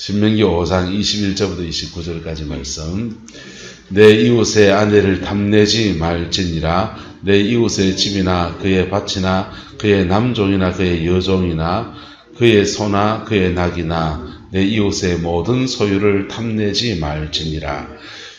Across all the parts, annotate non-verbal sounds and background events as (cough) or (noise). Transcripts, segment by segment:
신명기 5장 21절부터 29절까지 말씀. 내 이웃의 아내를 탐내지 말지니라 내 이웃의 집이나 그의 밭이나 그의 남종이나 그의 여종이나 그의 소나 그의 낙이나 내 이웃의 모든 소유를 탐내지 말지니라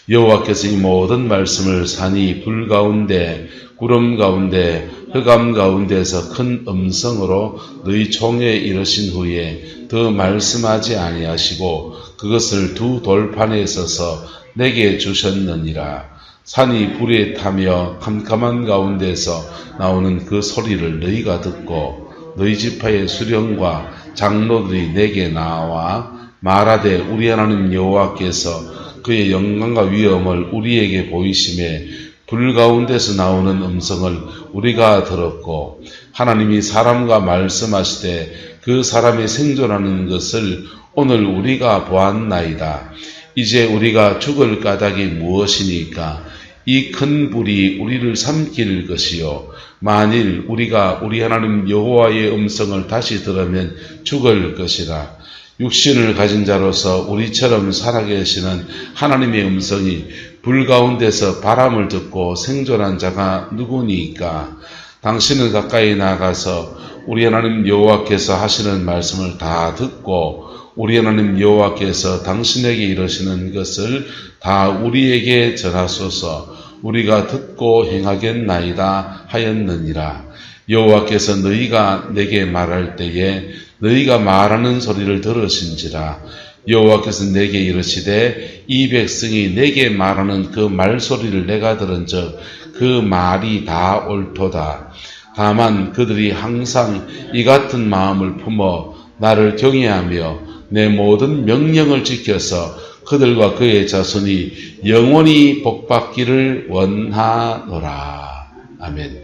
여호와께서 이 모든 말씀을 산이 불 가운데 구름 가운데 흑암 가운데서 큰 음성으로 너희 총에 이르신 후에 더 말씀하지 아니하시고 그것을 두 돌판에 있어서 내게 주셨느니라. 산이 불에 타며 캄캄한 가운데서 나오는 그 소리를 너희가 듣고 너희 지파의 수령과 장로들이 내게 나와 말하되 우리 하나님 여호와께서 그의 영광과 위엄을 우리에게 보이심에 불 가운데서 나오는 음성을 우리가 들었고 하나님이 사람과 말씀하시되 그 사람이 생존하는 것을 오늘 우리가 보았나이다. 이제 우리가 죽을 까닭이 무엇이니까 이 큰 불이 우리를 삼킬 것이요 만일 우리가 우리 하나님 여호와의 음성을 다시 들으면 죽을 것이라 육신을 가진 자로서 우리처럼 살아계시는 하나님의 음성이 불 가운데서 바람을 듣고 생존한 자가 누구니까? 당신은 가까이 나가서 우리 하나님 여호와께서 하시는 말씀을 다 듣고 우리 하나님 여호와께서 당신에게 이르시는 것을 다 우리에게 전하소서. 우리가 듣고 행하겠나이다 하였느니라. 여호와께서 너희가 내게 말할 때에 너희가 말하는 소리를 들으신지라 여호와께서 내게 이르시되 이 백성이 내게 말하는 그 말소리를 내가 들은즉 그 말이 다 옳도다 다만 그들이 항상 이 같은 마음을 품어 나를 경외하며 내 모든 명령을 지켜서 그들과 그의 자손이 영원히 복받기를 원하노라. 아멘.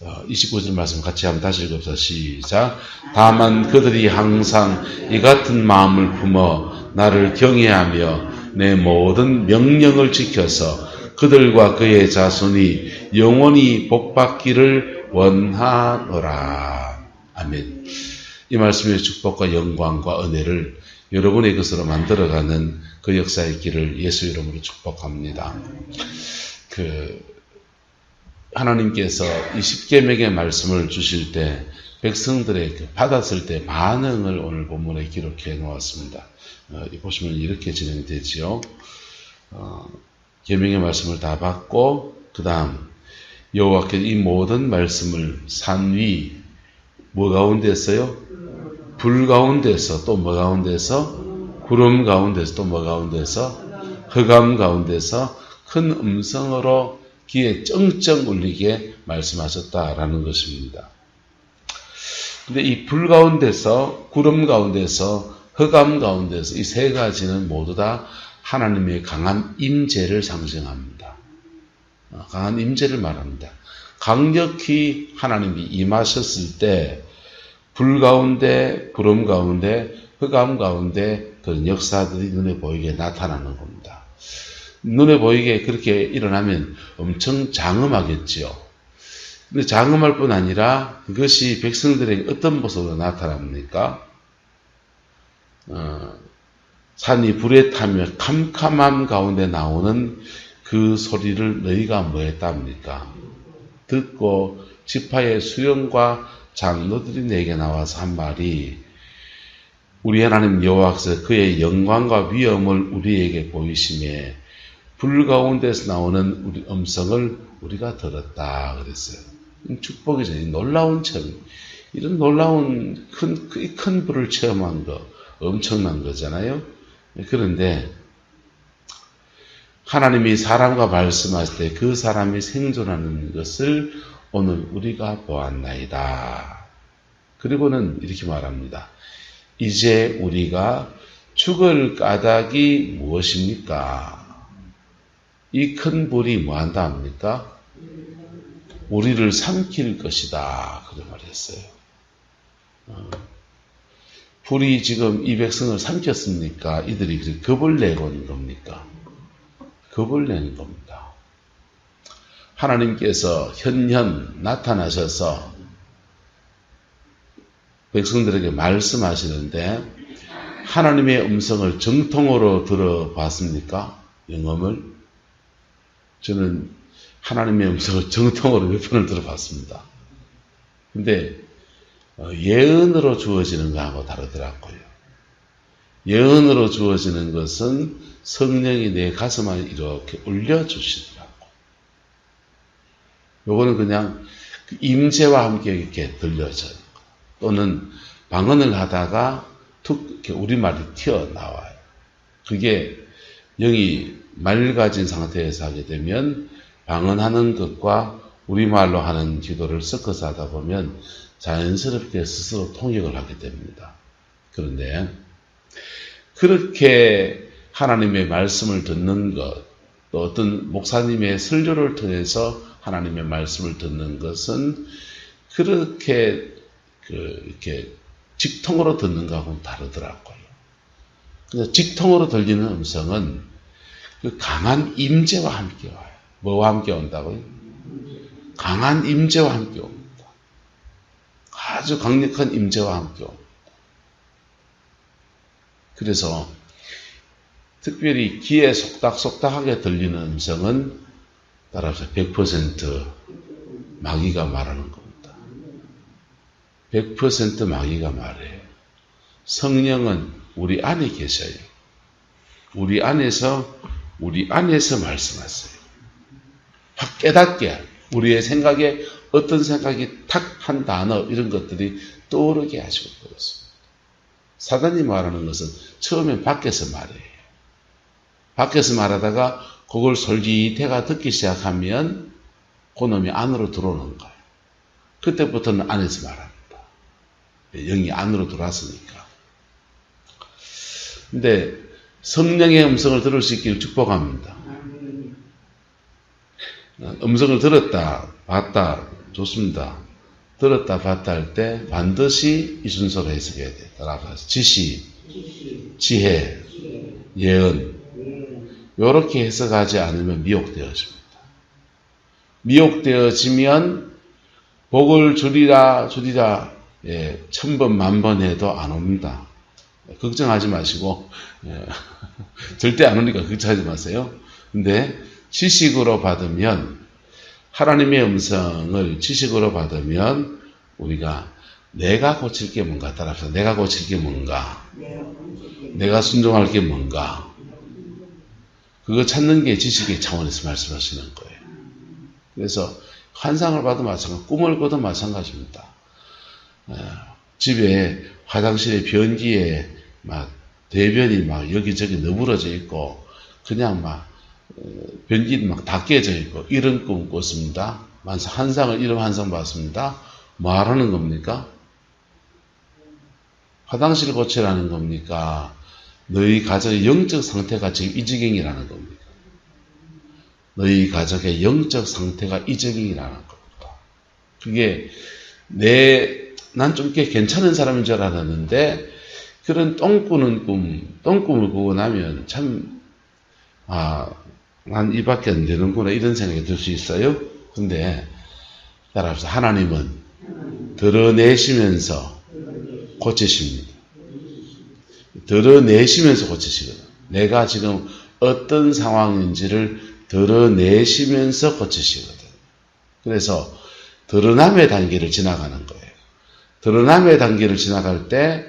29절 말씀 같이 한번 다시 읽읍시다. 시작. 다만 그들이 항상 이 같은 마음을 품어 나를 경외하며 내 모든 명령을 지켜서 그들과 그의 자손이 영원히 복받기를 원하노라. 아멘. 이 말씀의 축복과 영광과 은혜를 여러분의 것으로 만들어가는 그 역사의 길을 예수 이름으로 축복합니다. 그 하나님께서 이 십계명의 말씀을 주실 때 백성들에게 받았을 때 반응을 오늘 본문에 기록해 놓았습니다. 어, 보시면 이렇게 진행되지요. 어, 계명의 말씀을 다 받고 그 다음 여호와께서 이 모든 말씀을 산 위 뭐 가운데서요? 불 가운데서 또 뭐 가운데서 구름 가운데서 또 뭐 가운데서 흑암 가운데서 큰 음성으로 귀에 쩡쩡 울리게 말씀하셨다라는 것입니다. 근데 이 불 가운데서 구름 가운데서 흑암 가운데서 이 세 가지는 모두 다 하나님의 강한 임재를 상징합니다. 어, 강한 임재를 말합니다. 강력히 하나님이 임하셨을 때 불 가운데, 구름 가운데, 흑암 가운데 그런 역사들이 눈에 보이게 나타나는 겁니다. 눈에 보이게 그렇게 일어나면 엄청 장엄하겠지요. 근데 장엄할 뿐 아니라 그것이 백성들에게 어떤 모습으로 나타납니까? 어, 산이 불에 타며 캄캄함 가운데 나오는 그 소리를 너희가 뭐 했답니까? 듣고 지파의 수령과 장로들이 내게 나와서 한 말이 우리 하나님 여호와께서 그의 영광과 위엄을 우리에게 보이심에 불 가운데서 나오는 우리 음성을 우리가 들었다 그랬어요. 축복이죠. 놀라운 체험. 이런 놀라운 큰, 큰 불을 체험한 거 엄청난 거잖아요. 그런데 하나님이 사람과 말씀하실 때 그 사람이 생존하는 것을 오늘 우리가 보았나이다. 그리고는 이렇게 말합니다. 이제 우리가 죽을 까닭이 무엇입니까? 이 큰 불이 뭐 한다 합니까? 우리를 삼킬 것이다. 그래 말했어요. 어. 불이 지금 이 백성을 삼켰습니까? 이들이 겁을 내고 있는 겁니까? 겁을 내는 겁니다. 하나님께서 현현 나타나셔서 백성들에게 말씀하시는데 하나님의 음성을 정통으로 들어봤습니까? 영음을? 저는 하나님의 음성을 정통으로 몇 번을 들어봤습니다. 근데 어, 예언으로 주어지는 거하고 다르더라고요. 예언으로 주어지는 것은 성령이 내 가슴을 이렇게 올려주시더라고. 요거는 그냥 그 임재와 함께 이렇게 들려져요. 또는 방언을 하다가 툭 이렇게 우리말이 튀어나와요. 그게 영이 맑아진 상태에서 하게 되면 방언하는 것과 우리말로 하는 기도를 섞어서 하다 보면 자연스럽게 스스로 통역을 하게 됩니다. 그런데 그렇게 하나님의 말씀을 듣는 것, 또 어떤 목사님의 설교를 통해서 하나님의 말씀을 듣는 것은 그렇게 그 이렇게 직통으로 듣는 것하고는 다르더라고요. 직통으로 들리는 음성은 그 강한 임재와 함께 와요. 뭐와 함께 온다고요? 강한 임재와 함께 옵니다. 아주 강력한 임재와 함께 옵니다. 그래서 특별히 귀에 속닥속닥하게 들리는 음성은 따라서 100% 마귀가 말하는 겁니다. 100% 마귀가 말해요. 성령은 우리 안에 계셔요. 우리 안에서 우리 안에서 말씀하세요. 확 깨닫게 우리의 생각에 어떤 생각이 탁 한 단어 이런 것들이 떠오르게 하시고 그렇습니다. 사단이 말하는 것은 처음에 밖에서 말해요. 밖에서 말하다가 그걸 솔깃해가 듣기 시작하면 그놈이 안으로 들어오는 거예요. 그때부터는 안에서 말합니다. 영이 안으로 들어왔으니까. 근데 성령의 음성을 들을 수 있기를 축복합니다. 음성을 들었다, 봤다, 좋습니다. 들었다, 봤다 할 때 반드시 이 순서로 해석해야 돼. 따라가서 지시, 지혜, 예언. 이렇게 해석하지 않으면 미혹되어집니다. 미혹되어지면 복을 주리라, 주리라, 예, 천번, 만번 해도 안 옵니다. 걱정하지 마시고, 예, (laughs) 절대 안 오니까 걱정하지 마세요. 근데 지식으로 받으면 하나님의 음성을 지식으로 받으면 우리가 내가 고칠 게 뭔가 따라서 내가 고칠 게 뭔가 내가 순종할 게 뭔가 그거 찾는 게 지식의 차원에서 말씀하시는 거예요. 그래서 환상을 봐도 마찬가지, 꿈을 꿔도 마찬가지입니다. 어, 집에 화장실에 변기에 막 대변이 막 여기저기 너부러져 있고 그냥 막 어, 변기 막다 깨져 있고 이런 꿈 꿨습니다. 한상을 이런 한상 봤습니다. 뭐 하라는 겁니까? 화장실 고치라는 겁니까? 너희 가정의 영적 상태가 지금 이 지경이라는 겁니다. 너희 가족의 영적 상태가 이 지경이라는 겁니다. 그게 내, 난 좀 꽤 괜찮은 사람인 줄 알았는데, 그런 똥 꾸는 꿈, 똥꿈을 꾸고 나면 참, 아, 난 이밖에 안 되는구나, 이런 생각이 들 수 있어요. 근데, 따라서 하나님은 드러내시면서 고치십니다. 드러내시면서 고치시거든. 내가 지금 어떤 상황인지를 드러내시면서 고치시거든. 그래서 드러남의 단계를 지나가는 거예요. 드러남의 단계를 지나갈 때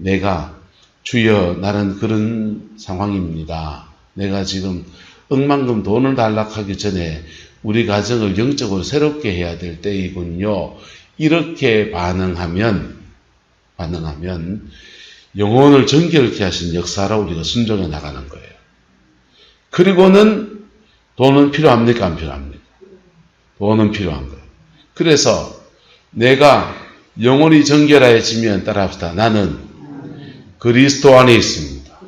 내가 주여 나는 그런 상황입니다. 내가 지금 억만금 돈을 달락하기 전에 우리 가정을 영적으로 새롭게 해야 될 때이군요. 이렇게 반응하면 반응하면 영혼을 정결케 하신 역사로 우리가 순종해 나가는 거예요. 그리고는 돈은 필요합니까? 안 필요합니까? 돈은 필요한 거예요. 그래서 내가 영혼이 정결해지면 따라 합시다. 나는 그리스도 안에 있습니다.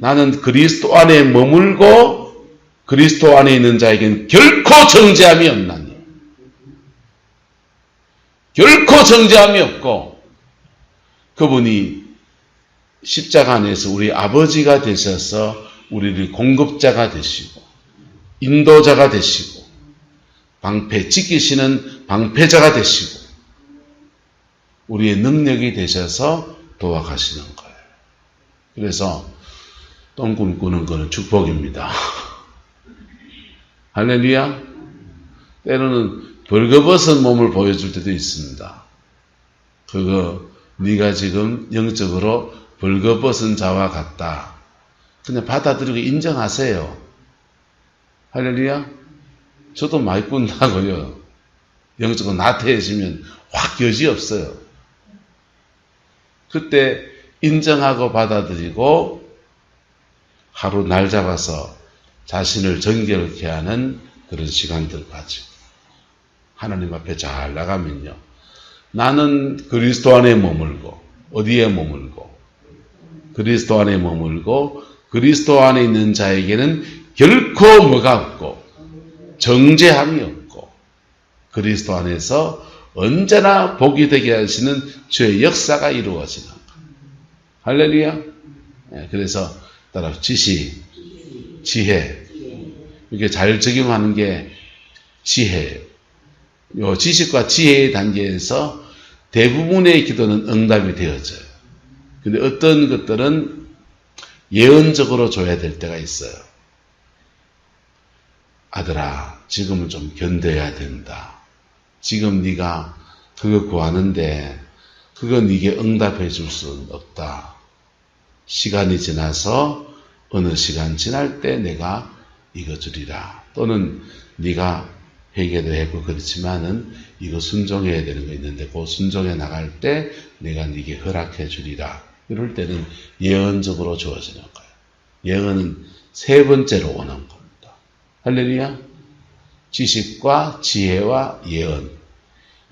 나는 그리스도 안에 머물고 그리스도 안에 있는 자에겐 결코 정죄함이 없나니. 결코 정죄함이 없고 그분이 십자가 안에서 우리 아버지가 되셔서 우리를 공급자가 되시고 인도자가 되시고 방패 지키시는 방패자가 되시고 우리의 능력이 되셔서 도와가시는 거예요. 그래서 똥 꿈꾸는 거는 축복입니다. (laughs) 할렐루야. 때로는 벌거벗은 몸을 보여줄 때도 있습니다. 그거 네가 지금 영적으로 벌거벗은 자와 같다. 그냥 받아들이고 인정하세요. 할렐루야. 저도 많이 꾼다고요. 영적으로 나태해지면 확 여지 없어요. 그때 인정하고 받아들이고 하루 날 잡아서 자신을 정결케 하는 그런 시간들 가지고 하나님 앞에 잘 나가면요. 나는 그리스도 안에 머물고 어디에 머물고 그리스도 안에 머물고 그리스도 안에 있는 자에게는 결코 뭐가 없고 정죄함이 없고 그리스도 안에서 언제나 복이 되게 하시는 주의 역사가 이루어지는 것. 할렐루야. 예, 그래서 따라 지시, 지혜 이게 잘 적용하는 게 지혜. 요 지식과 지혜의 단계에서 대부분의 기도는 응답이 되어져요. 근데 어떤 것들은 예언적으로 줘야 될 때가 있어요. 아들아, 지금은 좀 견뎌야 된다. 지금 네가 그거 구하는데 그거 네게 응답해 줄 수는 없다. 시간이 지나서 어느 시간 지날 때 내가 이거 주리라. 또는 네가 회개도 했고 그렇지만은 이거 순종해야 되는 거 있는데 그 순종해 나갈 때 내가 네게 허락해 주리라. 이럴 때는 예언적으로 주어지는 거예요. 예언은 세 번째로 오는 겁니다. 할렐루야. 지식과 지혜와 예언.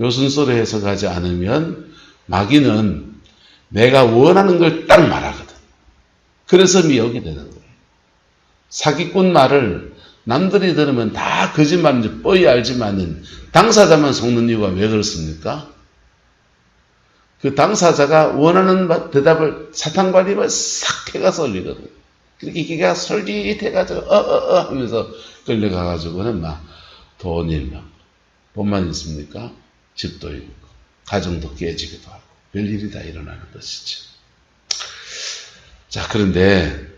요 순서로 해석하지 않으면 마귀는 내가 원하는 걸 딱 말하거든. 그래서 미혹이 되는 거예요. 사기꾼 말을 남들이 들으면 다 거짓말인지 뻔히 알지만은 당사자만 속는 이유가 왜 그렇습니까? 그 당사자가 원하는 대답을 사탕발입을 싹 해가서 올리거든. 그렇게 기가 솔깃해가지고 어어어 하면서 끌려가가지고는 막 돈이 막 돈만 있습니까? 집도 있고 가정도 깨지기도 하고 별일이 다 일어나는 것이죠. 자 그런데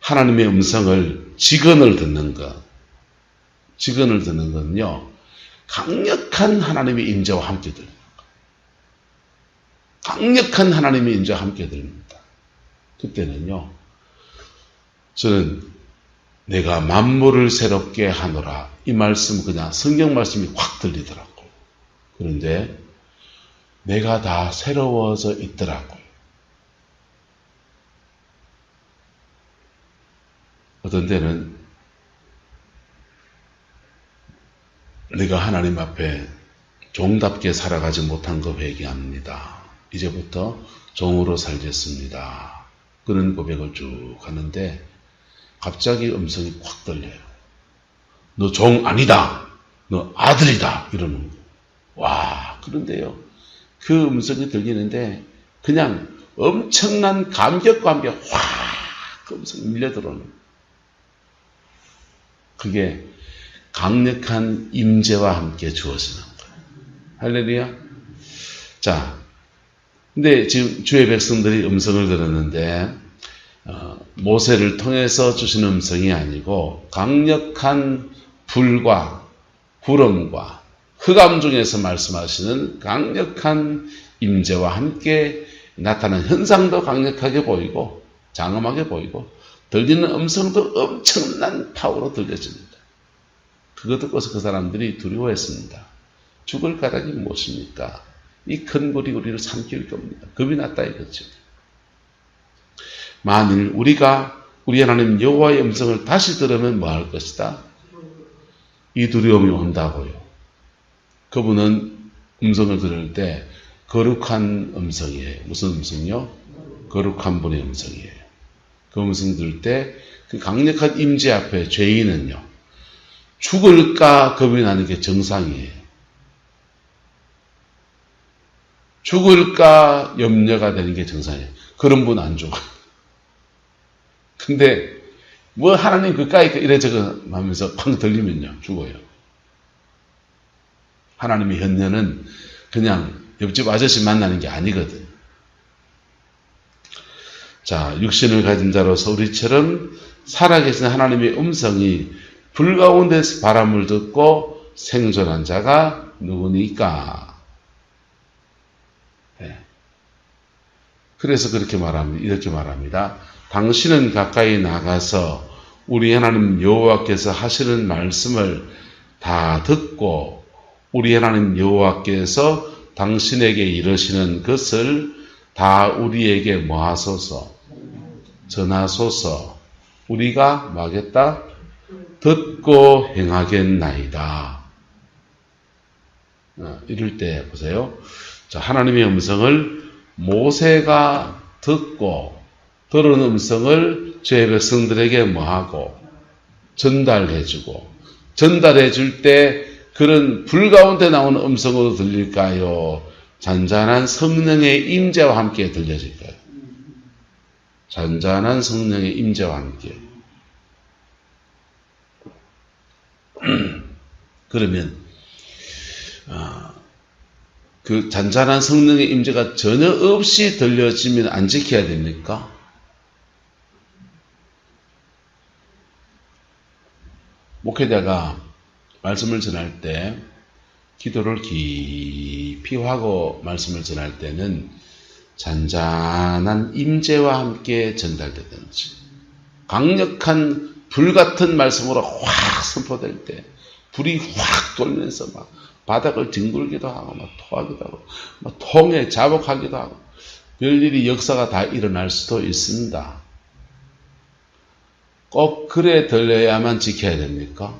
하나님의 음성을 직언을 듣는 것, 직언을 듣는 것은요, 강력한 하나님의 임재와 함께 들립니다. 강력한 하나님의 임재와 함께 들립니다. 그때는요, 저는 내가 만물을 새롭게 하노라 이 말씀 그냥 성경 말씀이 확 들리더라고요. 그런데 내가 다 새로워져 있더라고요. 어떤 때는 내가 하나님 앞에 종답게 살아가지 못한 거 회개합니다. 이제부터 종으로 살겠습니다. 그런 고백을 쭉 하는데 갑자기 음성이 확 들려요. 너 종 아니다. 너 아들이다. 이러는 거. 와, 그런데요. 그 음성이 들리는데 그냥 엄청난 감격과 함께 확그 음성이 밀려 들어오는 거예요. 그게 강력한 임재와 함께 주어지는 거예요. 할렐루야. 자, 근데 지금 주의 백성들이 음성을 들었는데 어, 모세를 통해서 주시는 음성이 아니고 강력한 불과 구름과 흑암 중에서 말씀하시는 강력한 임재와 함께 나타나는 현상도 강력하게 보이고 장엄하게 보이고 들리는 음성도 엄청난 파워로 들려집니다. 그것 듣고서 그 사람들이 두려워했습니다. 죽을 까닭이 무엇입니까? 이 큰 불이 우리를 삼킬 겁니다. 겁이 났다 이거죠. 만일 우리가 우리 하나님 여호와의 음성을 다시 들으면 뭐할 것이다? 이 두려움이 온다고요. 그분은 음성을 들을 때 거룩한 음성이에요. 무슨 음성이요? 거룩한 분의 음성이에요. 그 음성 들을 때 그 강력한 임재 앞에 죄인은요. 죽을까 겁이 나는 게 정상이에요. 죽을까 염려가 되는 게 정상이에요. 그런 분 안 죽어요. 근데 뭐 하나님 그까이 이래저래 하면서 팡 들리면요 죽어요. 하나님의 현녀는 그냥 옆집 아저씨 만나는 게 아니거든. 자, 육신을 가진 자로서 우리처럼 살아계신 하나님의 음성이 불 가운데서 바람을 듣고 생존한 자가 누구니까? 예. 그래서 그렇게 말합니다. 이렇게 말합니다. 당신은 가까이 나가서 우리 하나님 여호와께서 하시는 말씀을 다 듣고 우리 하나님 여호와께서 당신에게 이르시는 것을 다 우리에게 뭐하소서 전하소서 우리가 뭐하겠다 듣고 행하겠나이다. 어, 이럴 때 보세요. 자, 하나님의 음성을 모세가 듣고 들은 음성을 죄 백성들에게 뭐하고 전달해주고 전달해줄 때 그런 불 가운데 나오는 음성으로 들릴까요? 잔잔한 성령의 임재와 함께 들려질까요? 잔잔한 성령의 임재와 함께. (clears throat) 그러면 아, 그 잔잔한 성령의 임재가 전혀 없이 들려지면 안 지켜야 됩니까? 목회자가 말씀을 전할 때 기도를 깊이 하고 말씀을 전할 때는 잔잔한 임재와 함께 전달되든지 강력한 불 같은 말씀으로 확 선포될 때 불이 확 돌면서 막 바닥을 뒹굴기도 하고 막 토하기도 하고 막 통에 자복하기도 하고 별일이 역사가 다 일어날 수도 있습니다. 꼭 그래 들려야만 지켜야 됩니까?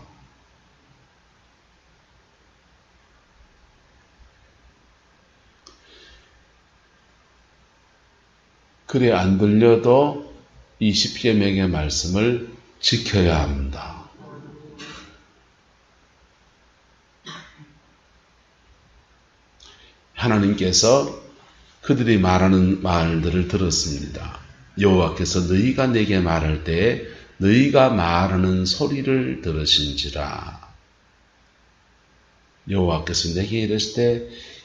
그래 안 들려도 이 십계명의 말씀을 지켜야 합니다. 하나님께서 그들이 말하는 말들을 들었습니다. 여호와께서 너희가 내게 말할 때에 너희가 말하는 소리를 들으신지라. 여호와께서 내게 이르실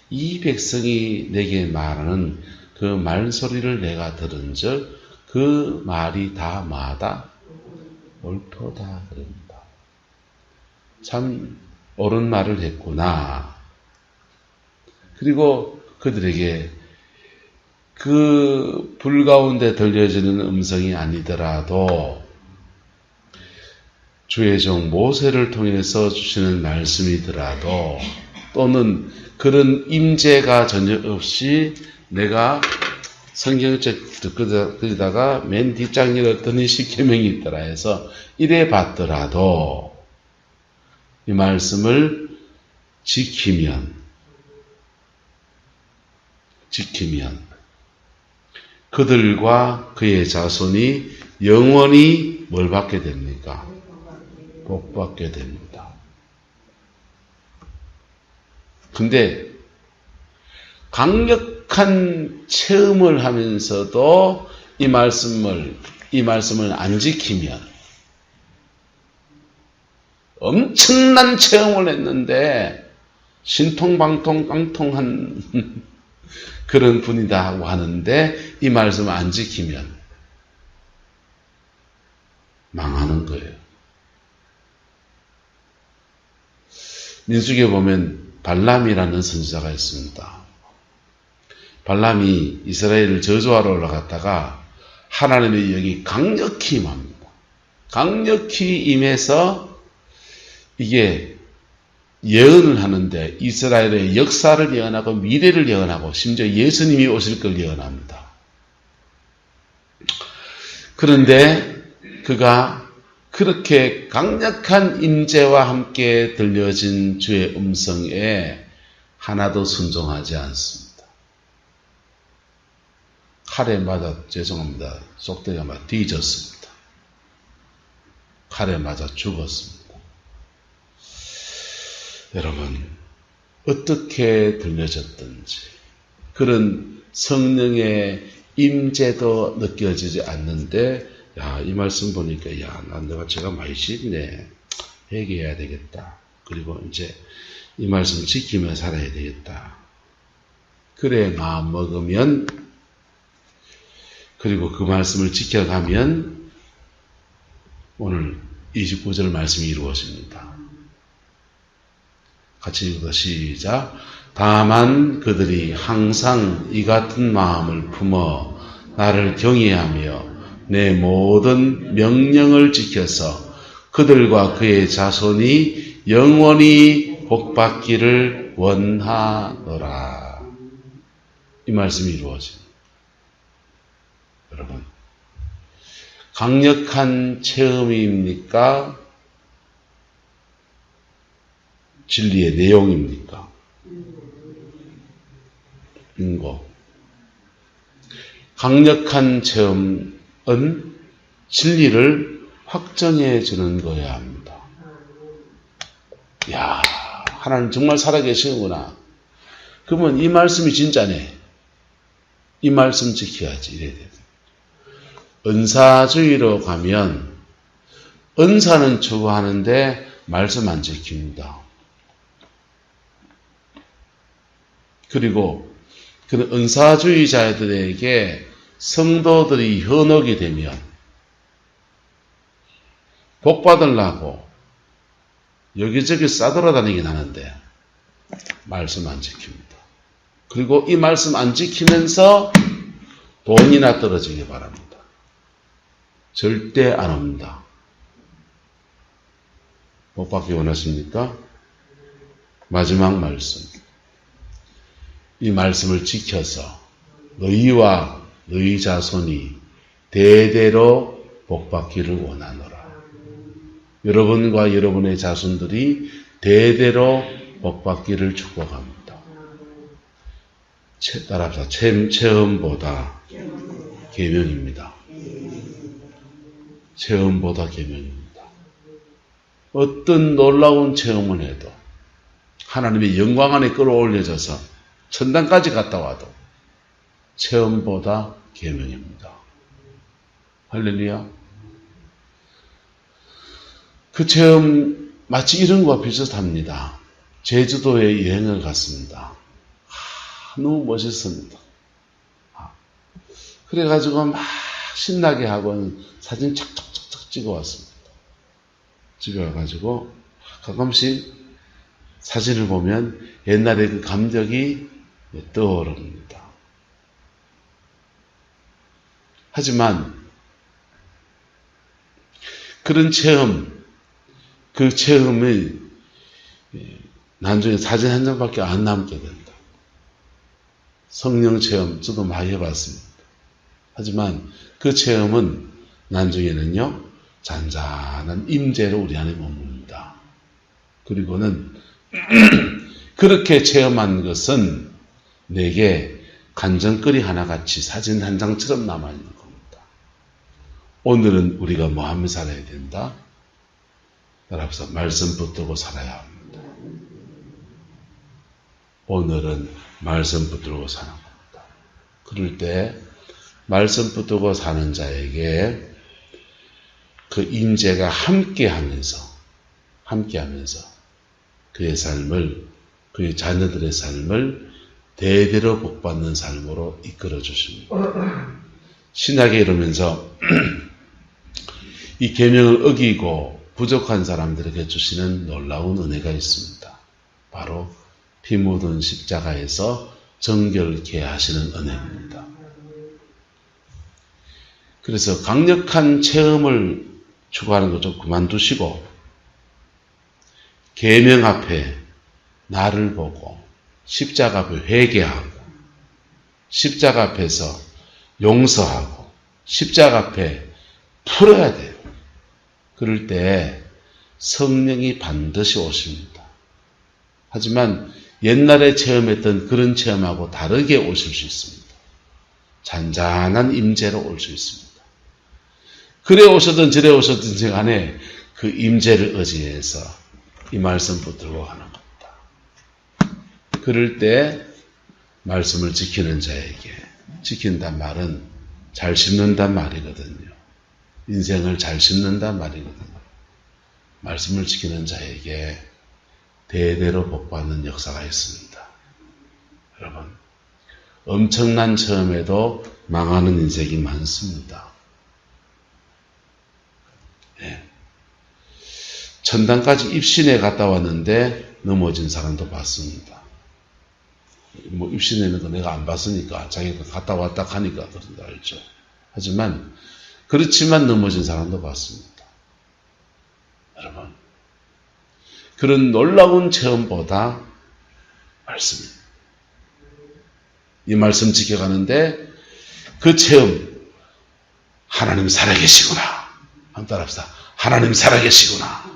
때이 백성이 내게 말하는 그 말소리를 내가 들은즉 그 말이 다 마다 옳도다 그럽니다. 참 옳은 말을 했구나. 그리고 그들에게 그 불 가운데 들려지는 음성이 아니더라도 주의 종 모세를 통해서 주시는 말씀이더라도 또는 그런 임재가 전혀 없이 내가 성경책 듣다가 맨 뒷장에 어떤 십계명이 있더라 해서 이래 봤더라도 이 말씀을 지키면 지키면 그들과 그의 자손이 영원히 뭘 받게 됩니까? 복 받게 됩니다. 근데 강력한 체험을 하면서도 이 말씀을 이 말씀을 안 지키면 엄청난 체험을 했는데 신통방통 깡통한 (laughs) 그런 분이다 하고 하는데 이 말씀을 안 지키면 망하는 거예요. 민수기에 보면 발람이라는 선지자가 있습니다. 발람이 이스라엘을 저주하러 올라갔다가 하나님의 영이 강력히 임합니다. 강력히 임해서 이게 예언을 하는데 이스라엘의 역사를 예언하고 미래를 예언하고 심지어 예수님이 오실 걸 예언합니다. 그런데 그가 그렇게 강력한 임재와 함께 들려진 주의 음성에 하나도 순종하지 않습니다. 칼에 맞아 죄송합니다. 속대가 맞아 뒤졌습니다. 칼에 맞아 죽었습니다. 여러분 어떻게 들려졌든지 그런 성령의 임재도 느껴지지 않는데 야 이 말씀 보니까 야 난 내가 제가 많이 쉽네 회개해야 되겠다. 그리고 이제 이 말씀 지키며 살아야 되겠다. 그래 마음 먹으면 그리고 그 말씀을 지켜가면 오늘 29절 말씀이 이루어집니다. 같이 읽어 시작. 다만 그들이 항상 이 같은 마음을 품어 나를 경외하며 내 모든 명령을 지켜서 그들과 그의 자손이 영원히 복받기를 원하노라. 이 말씀이 이루어집니다. 여러분, 강력한 체험입니까? 진리의 내용입니까? 인고. 강력한 체험 은 진리를 확정해 주는 거야 합니다. 야, 하나님 정말 살아계시는구나. 그러면 이 말씀이 진짜네. 이 말씀 지켜야지. 이래야 돼. 은사주의로 가면 은사는 추구하는데 말씀 안 지킵니다. 그리고 그 은사주의자들에게 성도들이 현혹이 되면 복 받으려고 여기저기 싸돌아다니긴 하는데 말씀 안 지킵니다. 그리고 이 말씀 안 지키면서 돈이나 떨어지기 바랍니다. 절대 안 옵니다. 못 받기 원하십니까? 마지막 말씀. 이 말씀을 지켜서 너희와 너희 자손이 대대로 복받기를 원하노라. 여러분과 여러분의 자손들이 대대로 복받기를 축복합니다. 따라합시다. 체험보다 계명입니다. 체험보다 계명입니다. 어떤 놀라운 체험을 해도 하나님의 영광 안에 끌어올려져서 천당까지 갔다 와도 체험보다 계명입니다. 할렐루야. 그 체험 마치 이런 것과 비슷합니다. 제주도에 여행을 갔습니다. 하, 너무 멋있습니다. 아, 그래가지고 막 신나게 하고 사진 착착착착 찍어 왔습니다. 집에 와가지고 가끔씩 사진을 보면 옛날에 그 감격이 떠오릅니다. 하지만 그런 체험, 그 체험이 나중에 사진 한 장밖에 안 남게 된다. 성령 체험, 저도 많이 해봤습니다. 하지만 그 체험은 나중에는요, 잔잔한 임재로 우리 안에 머뭅니다. 그리고는 (clears throat) 그렇게 체험한 것은 내게 간정거리 하나같이 사진 한 장처럼 남아있는 겁니다. 오늘은 우리가 뭐 하며 살아야 된다? 따라서 말씀 붙들고 살아야 합니다. 오늘은 말씀 붙들고 사는 겁니다. 그럴 때 말씀 붙들고 사는 자에게 그 인재가 함께 하면서 함께 하면서 그의 삶을 그의 자녀들의 삶을 대대로 복받는 삶으로 이끌어 주십니다. 신학에 이르면서 (clears throat) 이 계명을 어기고 부족한 사람들에게 주시는 놀라운 은혜가 있습니다. 바로 피 묻은 십자가에서 정결케 하시는 은혜입니다. 그래서 강력한 체험을 추구하는 것 좀 그만두시고 계명 앞에 나를 보고 십자가 앞에 회개하고 십자가 앞에서 용서하고 십자가 앞에 풀어야 돼요. 그럴 때 성령이 반드시 오십니다. 하지만 옛날에 체험했던 그런 체험하고 다르게 오실 수 있습니다. 잔잔한 임재로 올 수 있습니다. 그래 오셨든 저래 오셨든 간에 그 임재를 의지해서 이 말씀 붙들고 가는 겁니다. 그럴 때 말씀을 지키는 자에게 지킨단 말은 잘 심는단 말이거든요. 인생을 잘 심는단 말이거든요. 말씀을 지키는 자에게 대대로 복받는 역사가 있습니다. 여러분, 엄청난 체험에도 망하는 인생이 많습니다. 예. 천당까지 입신에 갔다 왔는데 넘어진 사람도 봤습니다. 뭐 입신에는 거 내가 안 봤으니까 자기가 갔다 왔다 가니까 그런 거 알죠. 하지만 그렇지만 넘어진 사람도 봤습니다. 여러분 그런 놀라운 체험보다 말씀입니다. 이 말씀 지켜가는데 그 체험 하나님 살아계시구나. 한번 따라합시다. 하나님 살아계시구나.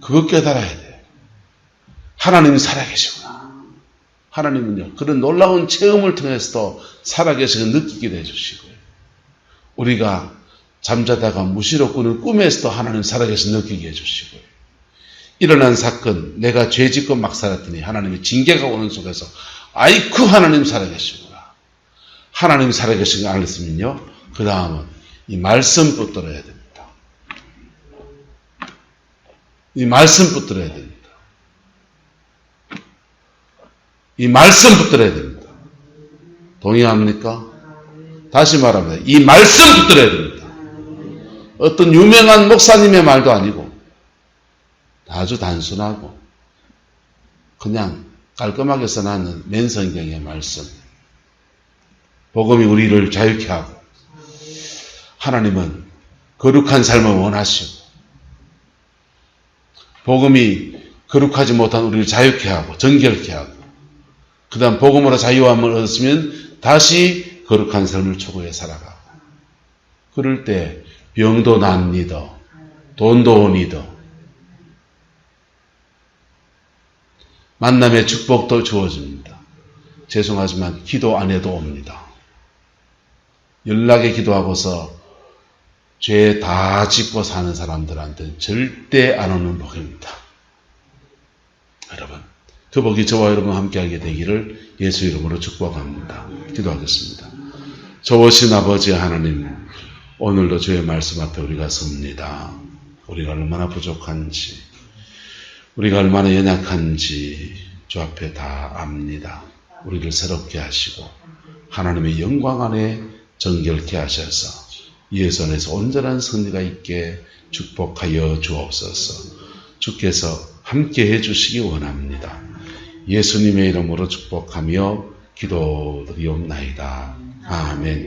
그거 깨달아야 돼. 하나님 살아계시구나. 하나님은요, 그런 놀라운 체험을 통해서도 살아계시고 느끼게 해주시고요. 우리가 잠자다가 무시로 꾸는 꿈에서도 하나님 살아계시 느끼게 해주시고요. 일어난 사건, 내가 죄 짓고 막 살았더니 하나님의 징계가 오는 속에서 아이쿠 하나님 살아계시구나. 하나님 살아계신 거 알았으면요. 그 다음은 이 말씀 붙들어야 됩니다. 이 말씀 붙들어야 됩니다. 이 말씀 붙들어야 됩니다. 동의합니까? 다시 말합니다. 이 말씀 붙들어야 됩니다. 어떤 유명한 목사님의 말도 아니고 아주 단순하고 그냥 깔끔하게 써놨는 맨성경의 말씀. 복음이 우리를 자유케 하고 하나님은 거룩한 삶을 원하시고 복음이 거룩하지 못한 우리를 자유케 하고 정결케 하고 그 다음 복음으로 자유함을 얻었으면 다시 거룩한 삶을 추구해 살아가고 그럴 때 병도 납니다. 돈도 옵니다. 만남의 축복도 주어집니다. 죄송하지만 기도 안 해도 옵니다. 연락에 기도하고서 죄 다 짓고 사는 사람들한테 절대 안 오는 복입니다. 여러분, 그 복이 저와 여러분 함께하게 되기를 예수 이름으로 축복합니다. 기도하겠습니다. 좋으신 아버지 하나님, 오늘도 주의 말씀 앞에 우리가 섭니다. 우리가 얼마나 부족한지, 우리가 얼마나 연약한지 주 앞에 다 압니다. 우리를 새롭게 하시고 하나님의 영광 안에 정결케 하셔서 예수 안에서 온전한 승리가 있게 축복하여 주옵소서. 주께서 함께 해주시기 원합니다. 예수님의 이름으로 축복하며 기도드리옵나이다. 아멘.